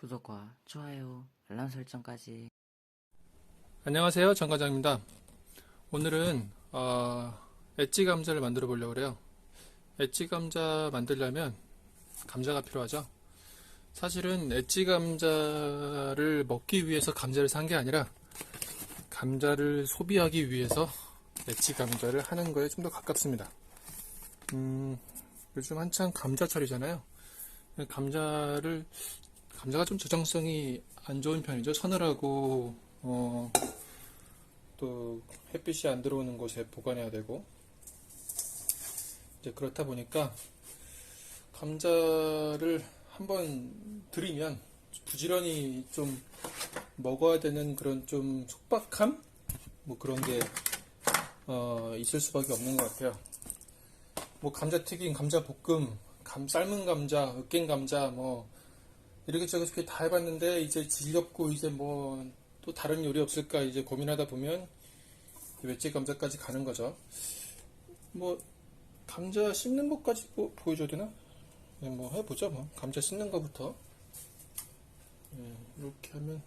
구독과 좋아요, 알람 설정까지. 안녕하세요. 정 과장입니다. 오늘은 어, 엣지 감자를 만들어 보려고 그래요. 엣지 감자 만들려면 감자가 필요하죠. 사실은 엣지 감자를 먹기 위해서 감자를 산 게 아니라 감자를 소비하기 위해서 엣지 감자를 하는 거에 좀 더 가깝습니다. 음, 요즘 한창 감자철이잖아요. 감자를 감자가 좀 저장성이 안 좋은 편이죠. 서늘하고 어, 또 햇빛이 안 들어오는 곳에 보관해야 되고 이제 그렇다 보니까 감자를 한번 들이면 부지런히 좀 먹어야 되는 그런 좀 속박함 뭐 그런 게 어, 있을 수밖에 없는 것 같아요. 뭐 감자 튀김, 감자 볶음, 감 삶은 감자, 으깬 감자 뭐 이렇게 저렇게 다 해봤는데 이제 질렸고 이제 뭐 또 다른 요리 없을까 이제 고민하다 보면 웨지 감자까지 가는 거죠. 뭐 감자 씹는 것까지 뭐 보여줘야 되나? 그냥 뭐 해보죠 뭐 감자 씹는 거부터 예, 이렇게 하면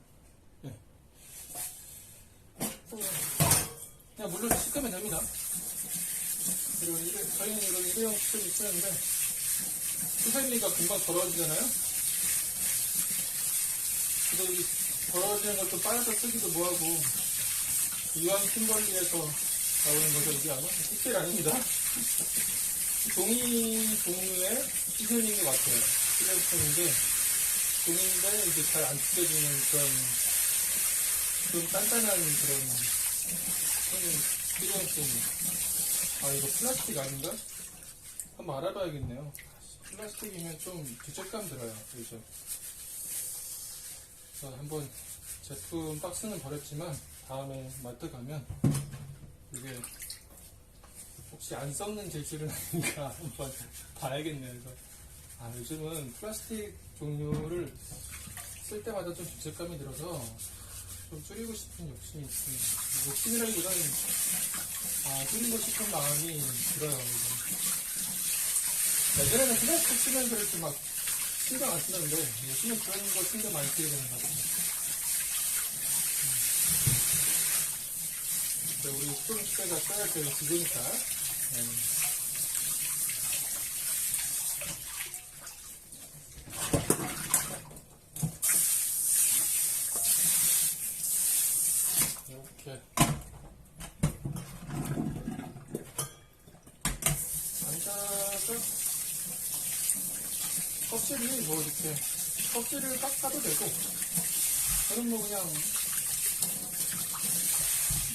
예. 그냥 물로 씻으면 됩니다. 그리고 일회, 저희는 이런 일회용 시스템이 쓰는데 수세미가 금방 벌어지잖아요. 그래서 이 벌어지는 것도 빨아서 쓰기도 뭐하고 이왕 킴벌리에서 나오는 거죠. 이게 아마 픽셀 아닙니다. 종이 종류의 시즈닝인 것 같아요. 시즈닝인데 종이인데 이제 잘 안 찢어지는 그런 좀 단단한 그런 시즈닝 아 이거 플라스틱 아닌가? 한번 알아봐야겠네요. 플라스틱이면 좀 죄책감 들어요. 그죠? 그 래서 한번 제품 박스는 버렸지만 다음에 마트 가면 이게 혹시 안 썩는 재질은 아닌가 한번 봐야겠네요. 그래서 아 요즘은 플라스틱 종류를 쓸 때마다 좀 죄책감이 들어서 좀 줄이고 싶은 욕심이 있습니다. 욕심이라기보다는 아 줄이고 싶은 마음이 들어요. 예전에는 플라스틱 그렇게 막 신경 안 쓰는데 요즘은 그런 거 신경 많이 쓰게 되는 것 같아요. 네, 우리 좀 때가 써야 될 기계니까. 네. 이렇게. 앉아서 껍질이 뭐 이렇게 껍질을 깎아도 되고 저는 뭐 그냥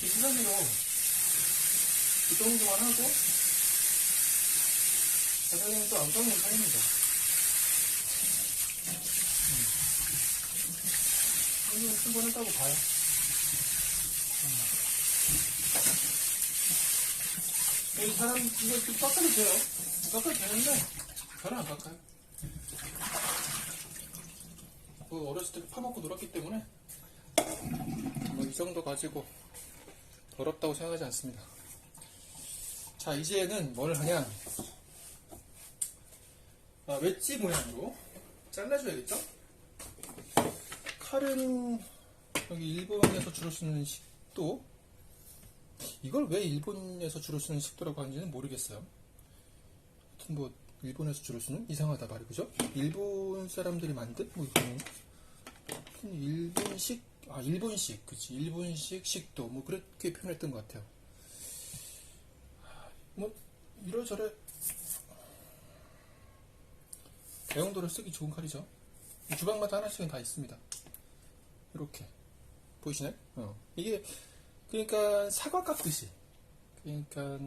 이 수세미로 이 정도만 하고 자장님은 또안 깎는 편입니다. 음. 이거 충분했다고 봐요. 음. 이 사람 이거 좀 깎아도 돼요. 깎아도 되는데 저는 안 깎아요. 그 어렸을 때 파먹고 놀았기 때문에 정도 가지고 더럽다고 생각하지 않습니다. 자, 이제는 뭘 하냐? 아, 웨지 모양으로 잘라줘야겠죠? 칼은 여기 일본에서 주로 쓰는 식도 이걸 왜 일본에서 주로 쓰는 식도라고 하는지는 모르겠어요. 하여튼 뭐 일본에서 주로 쓰는 이상하다 말이 그죠? 일본 사람들이 만든 뭐 일본식 아 일본식 그치 일본식 식도 뭐 그렇게 표현했던 것 같아요. 뭐 이러저래 대용도를 쓰기 좋은 칼이죠. 주방마다 하나씩은 다 있습니다. 이렇게 보이시나요? 어. 이게 그러니까 사과 깎듯이 그러니까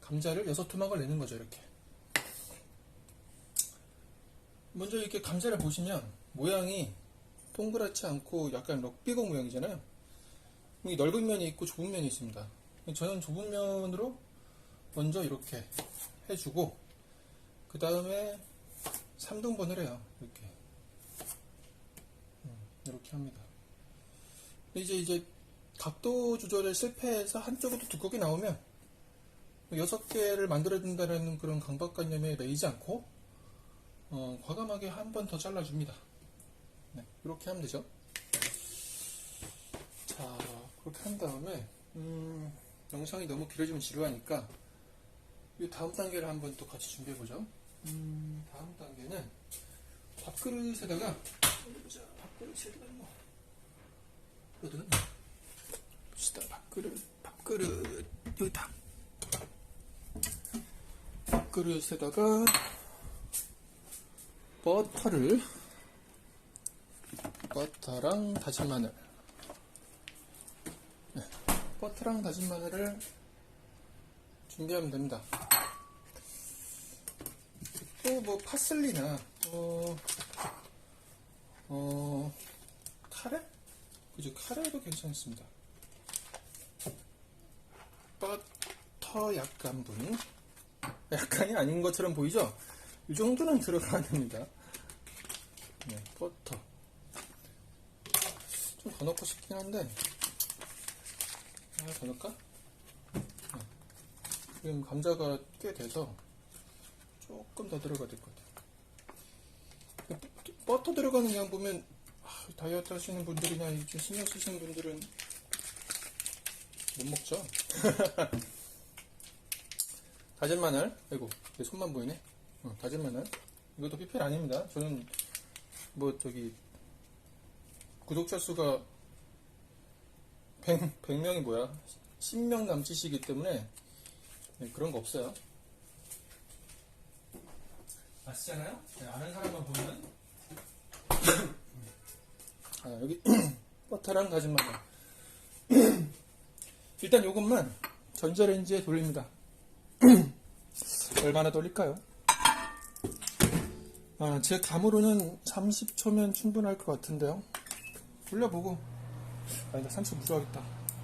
감자를 여섯 토막을 내는 거죠 이렇게. 먼저 이렇게 감자를 보시면 모양이 동그랗지 않고 약간 럭비공 모양이잖아요. 이 넓은 면이 있고 좁은 면이 있습니다. 저는 좁은 면으로 먼저 이렇게 해주고 그 다음에 3등분을 해요. 이렇게 음, 이렇게 합니다. 이제 이제 각도 조절에 실패해서 한쪽으로 두껍게 나오면 여섯 개를 만들어준다는 그런 강박관념에 매이지 않고 어, 과감하게 한 번 더 잘라줍니다. 네, 이렇게 하면 되죠. 자, 그렇게 한 다음에, 음, 영상이 너무 길어지면 지루하니까, 이 다음 단계를 한번 또 같이 준비해 보죠. 음, 다음 단계는 밥그릇에다가, 자, 밥그릇에다가 뭐, 거든 봅시다, 밥그릇, 밥그릇, 여기다. 밥그릇에다가, 버터를, 버터랑 다진 마늘. 네, 버터랑 다진 마늘을 준비하면 됩니다. 또 뭐 파슬리나 어, 어 카레? 그죠 카레도 괜찮습니다. 버터 약간 분 약간이 아닌 것처럼 보이죠? 이 정도는 들어가야 됩니다. 네, 버터 좀 더 넣고 싶긴 한데 하나 더 넣을까? 네. 지금 감자가 꽤 돼서 조금 더 들어가야 될 것 같아요. 버터 들어가는 양 보면 아, 다이어트 하시는 분들이나 좀 신경 쓰시는 분들은 못 먹죠. 다진 마늘, 아이고 내 손만 보이네. 어, 다진 마늘. 이것도 PPL 아닙니다. 저는 뭐 저기 구독자 수가 100, 100명이 뭐야? 10명 남짓이기 때문에 네, 그런 거 없어요. 아시잖아요? 네, 아는 사람만 보면 아, 여기 버터랑 다진 마늘 일단 요것만 전자레인지에 돌립니다 얼마나 돌릴까요? 아, 제 감으로는 30초면 충분할 것 같은데요 돌려보고 아니다 30초 무서워하겠다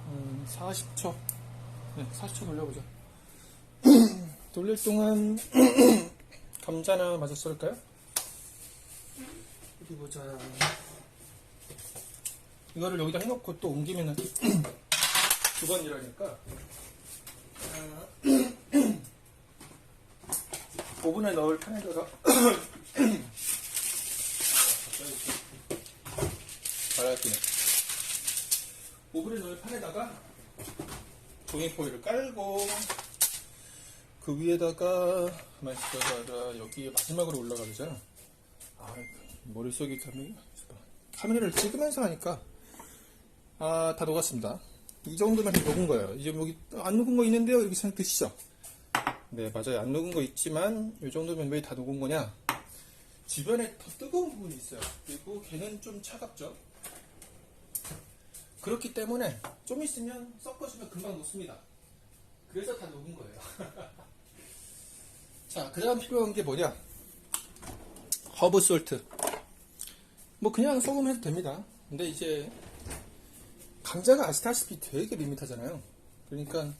음, 40초 네 40초 돌려보자 돌릴 동안 감자나 마저 썰까요? 어디 보자. 이거를 여기다 해놓고 또 옮기면은 두번 일하니까. 아, 오븐에 넣을 판에다가 오븐에 넣을 판에다가 종이 포일을 깔고 그 위에다가 가만히 있다가 여기 마지막으로 올라가잖아. 아, 머릿속에 카메라, 카메라를 찍으면서 하니까 아, 다 녹았습니다. 이 정도면 다 녹은 거예요. 이제 여기 안 녹은 거 있는데요? 이렇게 생각 드시죠? 네, 맞아요. 안 녹은 거 있지만 이 정도면 왜 다 녹은 거냐? 주변에 더 뜨거운 부분이 있어요. 그리고 걔는 좀 차갑죠? 그렇기 때문에 좀 있으면 섞어주면 금방 녹습니다. 그래서 다 녹은 거예요. 자, 그 다음 필요한 게 뭐냐? 허브 솔트. 뭐 그냥 소금 해도 됩니다. 근데 이제 감자가 아시다시피 되게 밋밋하잖아요. 그러니까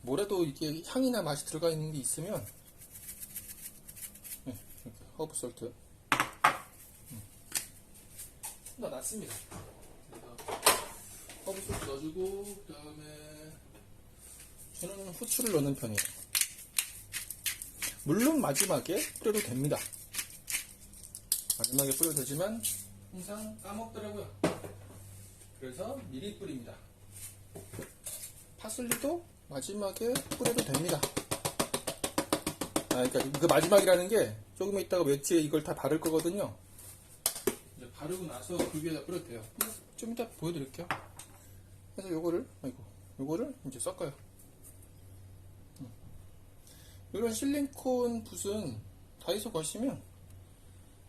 뭐라도 이게 향이나 맛이 들어가 있는 게 있으면 네, 허브 솔트 음. 더 낫습니다. 그래서 허브 솔트 넣어주고 그 다음에 저는 후추를 넣는 편이에요. 물론 마지막에 뿌려도 됩니다. 마지막에 뿌려도 되지만 항상 까먹더라고요. 그래서 미리 뿌립니다. 파슬리도 마지막에 뿌려도 됩니다. 아, 그러니까 그 마지막이라는 게 조금 있다가 웨지에 이걸 다 바를 거거든요. 이제 바르고 나서 그 위에다 뿌려도 돼요. 좀 이따 보여드릴게요. 그래서 요거를, 아이고, 요거를 이제 섞어요. 이런 실리콘 붓은 다이소 가시면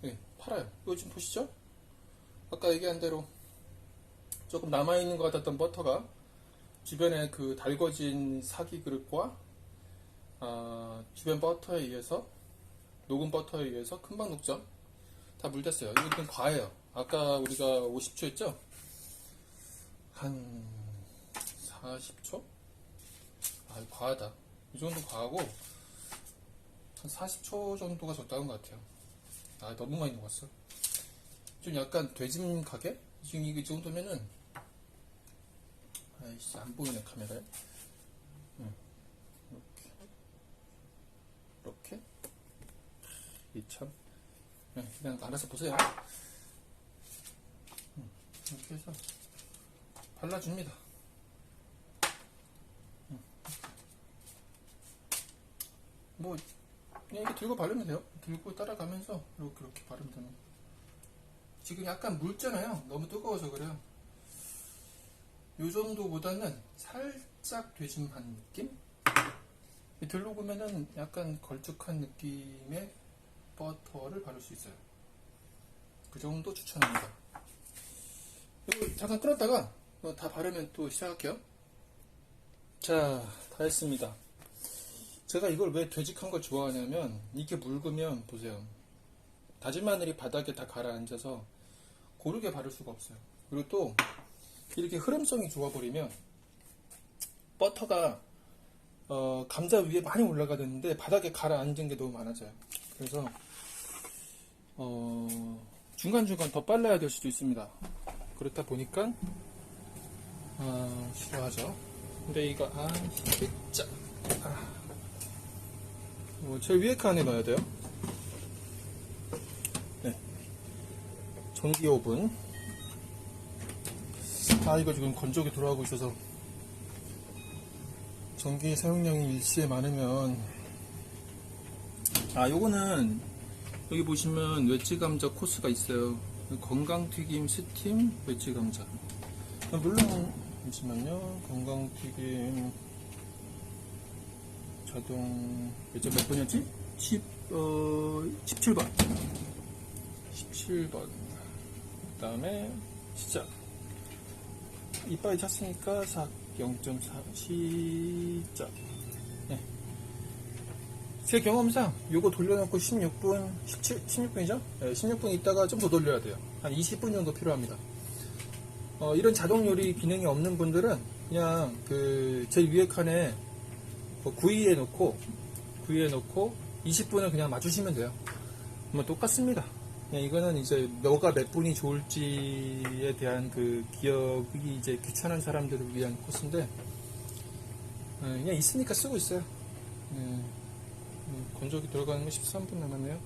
예, 팔아요. 이거 지금 보시죠? 아까 얘기한 대로 조금 남아있는 것 같았던 버터가 주변에 그 달궈진 사기 그릇과 아, 주변 버터에 의해서 녹은 버터에 의해서 금방 녹죠. 다 물됐어요. 이건 과해요. 아까 우리가 50초 했죠? 한 한 10초? 아, 과하다. 이 정도 과하고, 한 40초 정도가 적당한 것 같아요. 아, 너무 많이 녹았어. 좀 약간 돼짐 가게? 지금 이게 이 정도면은, 아이씨, 안 보이네, 카메라에. 응. 이렇게. 이렇게. 이참. 네, 그냥 알아서 보세요. 이렇게 해서 발라줍니다. 뭐 그냥 이렇게 들고 바르면 돼요. 들고 따라가면서 이렇게 이렇게 바르면 됩니다. 지금 약간 묽잖아요. 너무 뜨거워서 그래요. 요 정도보다는 살짝 되짐한 느낌? 들로 보면은 약간 걸쭉한 느낌의 버터를 바를 수 있어요. 그 정도 추천합니다. 이거 잠깐 끓었다가 이거 다 바르면 또 시작할게요. 자, 다 했습니다. 제가 이걸 왜 되직한 걸 좋아하냐면 이게 묽으면 보세요. 다진 마늘이 바닥에 다 가라앉아서 고르게 바를 수가 없어요. 그리고 또 이렇게 흐름성이 좋아버리면 버터가 어, 감자 위에 많이 올라가 되는데 바닥에 가라앉은 게 너무 많아져요. 그래서 어, 중간중간 더 빨라야 될 수도 있습니다. 그렇다 보니까 어, 싫어하죠. 근데 이거 아 진짜 아, 어, 제일 위에 칸에 넣어야 돼요. 네. 전기 오븐. 아 이거 지금 건조기 돌아가고 있어서 전기 사용량이 일시에 많으면 아 요거는 여기 보시면 웨지 감자 코스가 있어요 건강튀김 스팀 웨지 감자 물론 잠시만요 건강튀김 자동 웨지 몇 번이었지? 10, 어, 17번 17번 그 다음에 시작 이빨이 찼으니까 4 0.4 시작 네. 제 경험상 요거 돌려놓고 16분 17, 16분이죠? 네, 16분 있다가 좀 더 돌려야 돼요 한 20분 정도 필요합니다 어, 이런 자동 요리 기능이 없는 분들은 그냥 그제 위에 칸에 뭐 구이에 놓고 구이에 놓고 20분을 그냥 맞추시면 돼요 뭐 똑같습니다 그냥 이거는 이제 뭐가 몇 분이 좋을지에 대한 그 기억이 이제 귀찮은 사람들을 위한 코스인데 어, 그냥 있으니까 쓰고 있어요. 네. 음, 건조기 들어가는 거 13분 남았네요.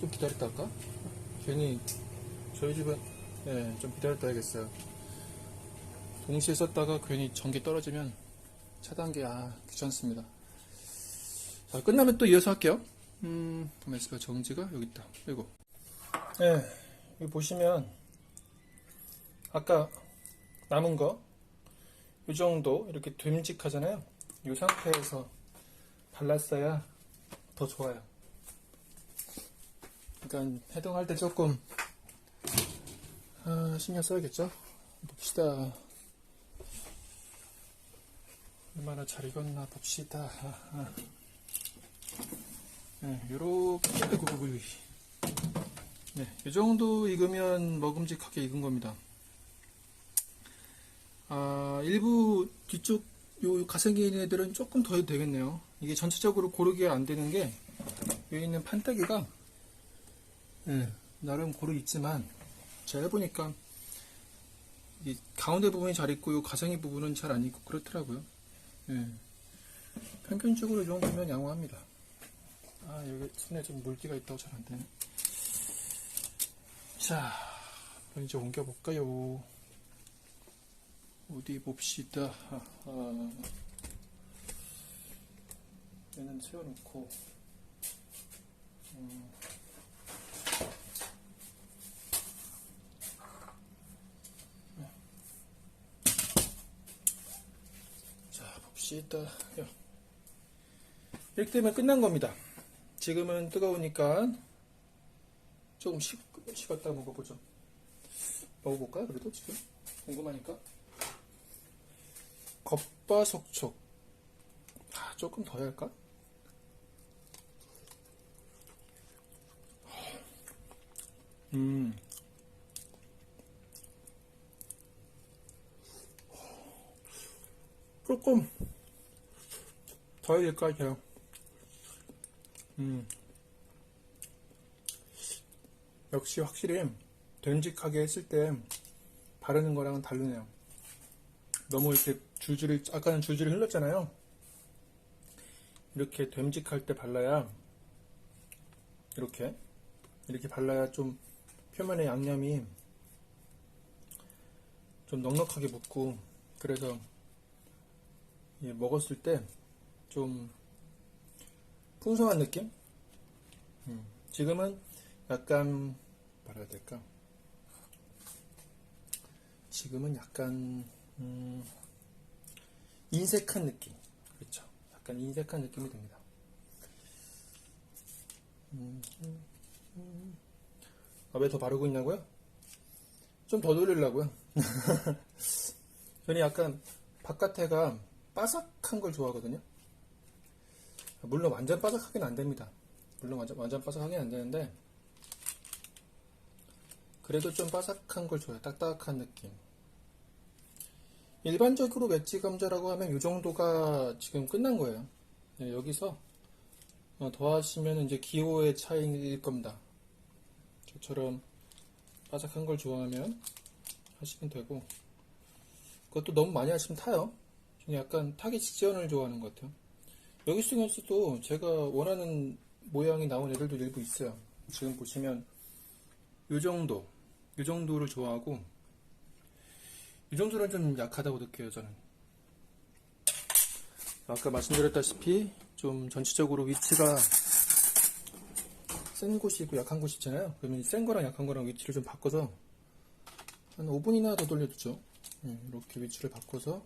좀 기다렸다 할까? 괜히 저희 집은 네, 좀 기다렸다 야겠어요. 동시에 썼다가 괜히 전기 떨어지면 차단기 아 귀찮습니다. 자 끝나면 또 이어서 할게요. 음, 가만있어봐. 정지가 여기 있다. 이거. 네, 여기 보시면, 아까 남은 거, 이 정도 이렇게 됨직하잖아요. 이 상태에서 발랐어야 더 좋아요. 그러니까 해동할 때 조금, 아, 신경 써야겠죠? 봅시다. 얼마나 잘 익었나 봅시다. 아, 아. 네, 요렇게, 아이고, 아이고. 네, 이 정도 익으면 먹음직하게 익은 겁니다. 아, 일부 뒤쪽 요 가생기 있는 애들은 조금 더 해도 되겠네요. 이게 전체적으로 고르기가 안 되는 게, 여기 있는 판때기가, 네, 나름 고르 있지만, 제가 해보니까, 이 가운데 부분이 잘 익고, 요 가생이 부분은 잘안 익고, 그렇더라고요. 네. 평균적으로 이 정도면 양호합니다. 아, 여기 손에 좀 물기가 있다고 잘 안 되네. 자, 이제 옮겨볼까요? 어디 봅시다. 아하. 얘는 세워놓고, 음. 자, 봅시다. 야. 이렇게 되면 끝난 겁니다. 지금은 뜨거우니까 조금 식, 식었다 먹어보죠. 먹어볼까요? 그래도 지금? 궁금하니까. 겉바속촉. 아, 조금 더 할까? 음. 조금 더 해야 될 것 같아요. 음. 역시 확실히 됨직하게 했을 때 바르는 거랑은 다르네요. 너무 이렇게 줄줄이 아까는 줄줄이 흘렀잖아요. 이렇게 됨직할 때 발라야 이렇게 이렇게 발라야 좀 표면에 양념이 좀 넉넉하게 묻고 그래서 예, 먹었을 때 좀 풍성한 느낌? 음, 지금은 약간 뭐라 해야 될까? 지금은 약간 음, 인색한 느낌. 그렇죠. 약간 인색한 느낌이 듭니다. 음, 아, 왜 더 바르고 있냐고요? 좀 더 돌리려고요. 저는 약간 바깥에가 바삭한 걸 좋아하거든요. 물론 완전 바삭하긴 안 됩니다. 물론 완전, 완전 바삭하긴 안 되는데, 그래도 좀 바삭한 걸 좋아해요. 딱딱한 느낌. 일반적으로 웨지 감자라고 하면 이 정도가 지금 끝난 거예요. 네, 여기서 어, 더 하시면 이제 기호의 차이일 겁니다. 저처럼 바삭한 걸 좋아하면 하시면 되고 그것도 너무 많이 하시면 타요. 약간 타기 직전을 좋아하는 것 같아요. 여기 중에서도 제가 원하는 모양이 나온 애들도 일부 있어요. 지금 보시면 이 정도, 이 정도를 좋아하고 이 정도는 좀 약하다고 느껴요, 저는. 아까 말씀드렸다시피 좀 전체적으로 위치가 센 곳이 있고 약한 곳이 있잖아요. 그러면 센 거랑 약한 거랑 위치를 좀 바꿔서 한 5분이나 더 돌려주죠. 네, 이렇게 위치를 바꿔서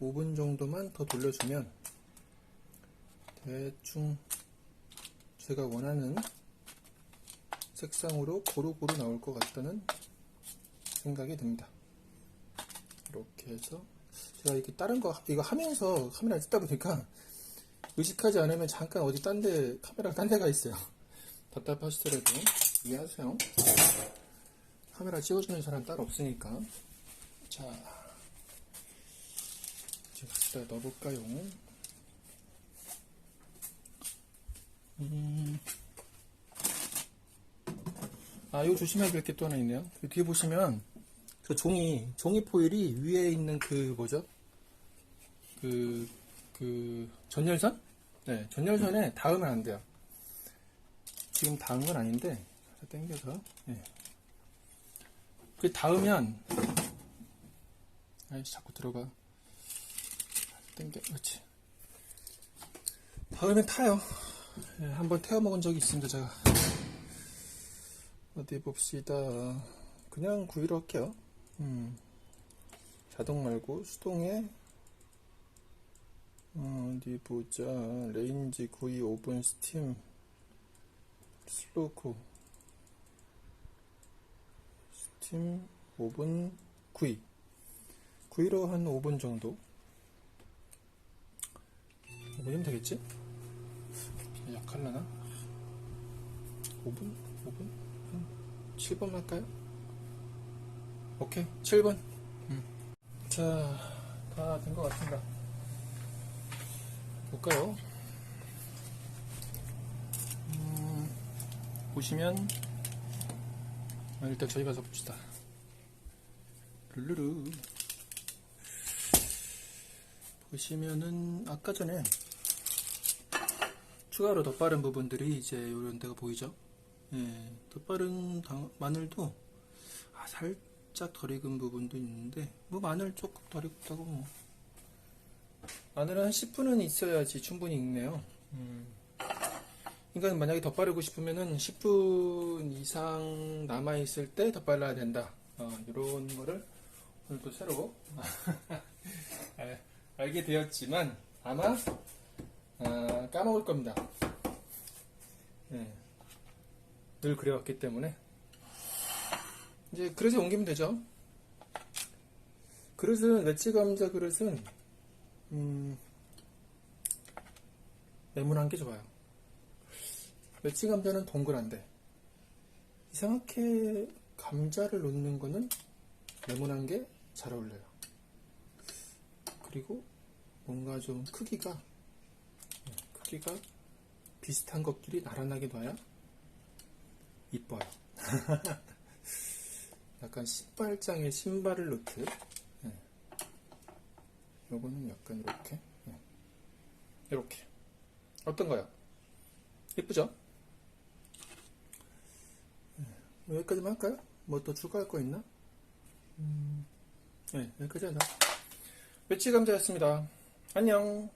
5분 정도만 더 돌려주면 대충 제가 원하는 색상으로 고루고루 나올 것 같다는 생각이 듭니다. 이렇게 해서 제가 이렇게 다른 거 이거 하면서 카메라 찍다 보니까 의식하지 않으면 잠깐 어디 딴 데 카메라가 딴 데가 있어요. 답답하시더라도 이해하세요. 카메라 찍어주는 사람 따로 없으니까. 자, 갖다 넣어볼까요? 음. 아, 이거 조심해야 될 게 또 하나 있네요. 그 뒤에 보시면 그 종이 종이 포일이 위에 있는 그 뭐죠? 그, 그, 전열선? 네, 전열선에 닿으면 안 돼요. 지금 닿은 건 아닌데, 당겨서, 예. 그 닿으면, 아이씨, 자꾸 들어가. 당겨, 그렇지. 닿으면 타요. 예, 한번 태워 먹은 적이 있습니다, 제가. 어디 봅시다. 그냥 구이로 할게요. 음. 자동 말고 수동에 어, 어디 보자 레인지 구이 오븐 스팀 슬로우 스팀 오븐 구이 구이로 한 5분 정도 5분이면 되겠지? 약할라나? 5분? 5분? 한 7분 할까요? 오케이 7분 자, 다 된 것 같습니다. 볼까요? 음, 보시면, 아, 일단 저희 가서 봅시다. 룰루루. 보시면은, 아까 전에, 추가로 더 빠른 부분들이 이제 이런 데가 보이죠? 예, 더 빠른 당- 마늘도, 아, 살짝 덜 익은 부분도 있는데, 뭐 마늘 조금 덜 익다고 뭐. 마늘은 한 10분은 있어야지 충분히 익네요. 음. 그러니까 만약에 더 빠르고 싶으면은 10분 이상 남아 있을 때 더 빨라야 된다. 어, 이런 거를 오늘 또 새로 알- 알게 되었지만 아마 아, 까먹을 겁니다. 네. 늘 그래왔기 때문에 이제 그릇에 옮기면 되죠. 그릇은 웨지 감자 그릇은 음, 네모난 게 좋아요. 멸치 감자는 동그란데 이상하게 감자를 놓는 거는 네모난 게 잘 어울려요. 그리고 뭔가 좀 크기가 네, 크기가 비슷한 것끼리 나란하게 놔야 이뻐요. 약간 신발장에 신발을 놓듯 네. 요거는 약간 이렇게 네. 이렇게 어떤가요? 예쁘죠? 네. 여기까지만 할까요? 뭐 또 추가할 거 있나? 음, 네, 여기까지 하자. 멸치 감자였습니다. 안녕.